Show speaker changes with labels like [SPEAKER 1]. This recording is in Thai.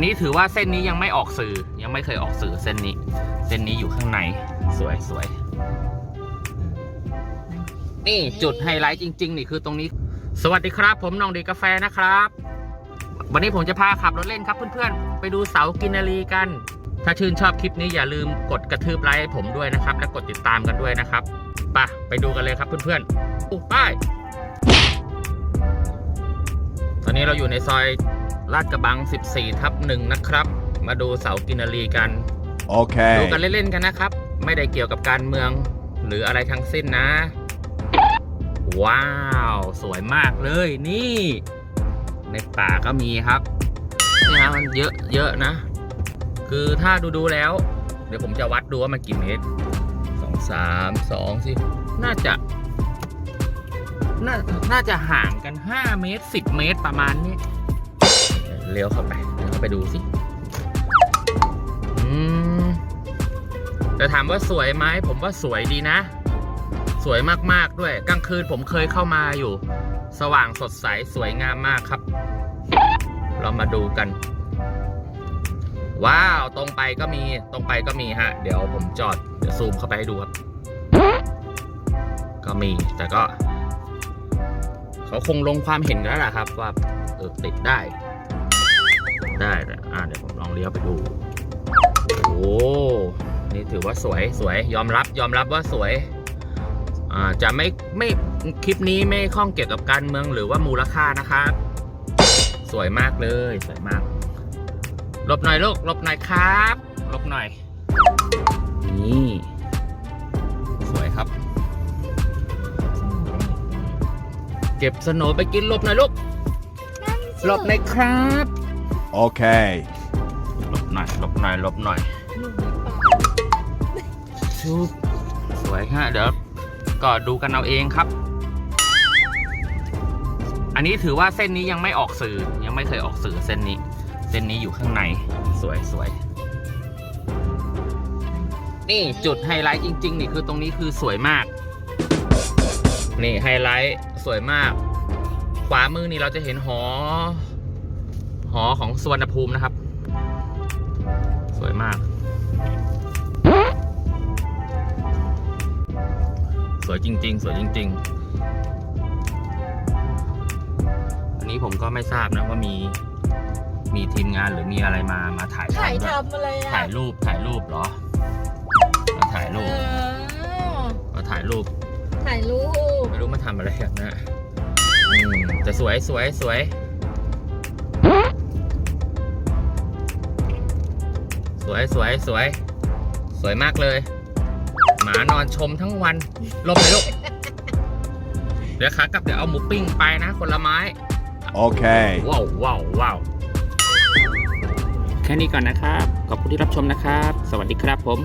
[SPEAKER 1] นนี้ถือว่าเส้นนี้ยังไม่ออกสื่อยังไม่เคยออกสื่อเส้นนี้ เส้นนี้อยู่ข้างในสวยสวยนี่จุดไฮไลท์จริง ๆ นี่คือตรงนี้ สวัสดีครับ ผมน้องดีกาแฟนะครับ วันนี้ผมจะพาขับรถเล่นครับเพื่อนๆ ไปดูเสากินนารีกัน ถ้าชื่นชอบคลิปนี้อย่าลืมกดกระทืบไลค์ให้ผมด้วยนะครับ และกดติดตามกันด้วยนะครับไปะไปดูกันเลยครับเพื่อนๆอู้ไปตอนนี้เราอยู่ในซอย ลาดกระบัง 14 ทับหนึ่งนะครับ มาดูเสากินนารีกันดู
[SPEAKER 2] Okay.
[SPEAKER 1] กันเล่นๆกันนะครับ ไม่ได้เกี่ยวกับการเมือง หรืออะไรทั้งสิ้นนะ ว้าว สวยมากเลยนี่ ในป่าก็มีครับนี่ฮะมันเยอะเยอะนะ คือถ้าดูดูๆแล้ว เดี๋ยวผมจะวัดดูว่ามันกี่เมตรสองสามสองสิน่าจะน่าน่าจะห่างกัน 5 เมตร 10 เมตรประมาณนี้ เลี้ยวเข้าไปเลี้ยวเข้าไปดูสิอืมแต่ถามว่าสวยไหมผมว่าสวยดีนะ สวยมากๆด้วยกลางคืนผมเคยเข้ามาอยู่ สว่างสดใสสวยงามมากครับ เรามาดูกัน ว้าวตรงไปก็มีตรงไปก็มีฮะ เดี๋ยวผมจอดเดี๋ยวซูมเข้าไปให้ดูครับ ก็มีแต่ก็ เขาคงลงความเห็นกันแล้วล่ะครับว่าเออติดได้ ได้แต่อ่าเดี๋ยวผมลองเลี้ยวไปดู โอ้นี่ถือว่าสวยสวยยอมรับยอมรับว่าสวยอ่าจะไม่ไม่คลิปนี้ไม่ข้องเกี่ยวกับการเมืองหรือว่ามูลค่านะครับ สวยมากเลยสวยมากหลบหน่อยลูกหลบหน่อยครับหลบหน่อย นี่สวยครับ เก็บสโนไปกินหลบหน่อยลูกหลบหน่อยครับ
[SPEAKER 2] Okay.
[SPEAKER 1] หลบหน่อยหลบหน่อยหลบหน่อยชุบสวยฮะเดี๋ยวก็ดูกันเอาเองครับ อันนี้ถือว่าเส้นนี้ยังไม่ออกสื่อยังไม่เคยออกสื่อเส้นนี้ เส้นนี้อยู่ข้างในสวยสวยนี่จุดไฮไลท์จริง ๆ นี่คือตรงนี้คือสวยมาก นี่ไฮไลท์สวยมาก ขวามือนี่เราจะเห็นหอ หอของสวนภูมินะครับ สวยมาก สวยจริง ๆ สวยจริง ๆ อันนี้ผมก็ไม่ทราบนะว่ามีมีทีมงานหรือมีอะไรมามาถ่าย
[SPEAKER 3] ถ่าย
[SPEAKER 1] ด้วย
[SPEAKER 3] ทำอะไรอะ
[SPEAKER 1] ถ่ายรูปถ่ายรูปเหรอมาถ่ายรูป
[SPEAKER 3] อ๋อ
[SPEAKER 1] มาถ่ายรูป
[SPEAKER 3] ถ่ายรูป
[SPEAKER 1] ไม่รู้มาทำอะไรกันนะอืมแต่สวยสวยสวย วยสวยสวย สวยมากเลย หมานอนชมทั้งวันหลบเลยลูก เดี๋ยวขากลับเดี๋ยวเอาหมูปิ้งไปนะคนละไม้
[SPEAKER 2] Okay.
[SPEAKER 1] ว้าวว้าวว้าวแค่นี้ก่อนนะครับ ขอบคุณที่รับชมนะครับ สวัสดีครับผม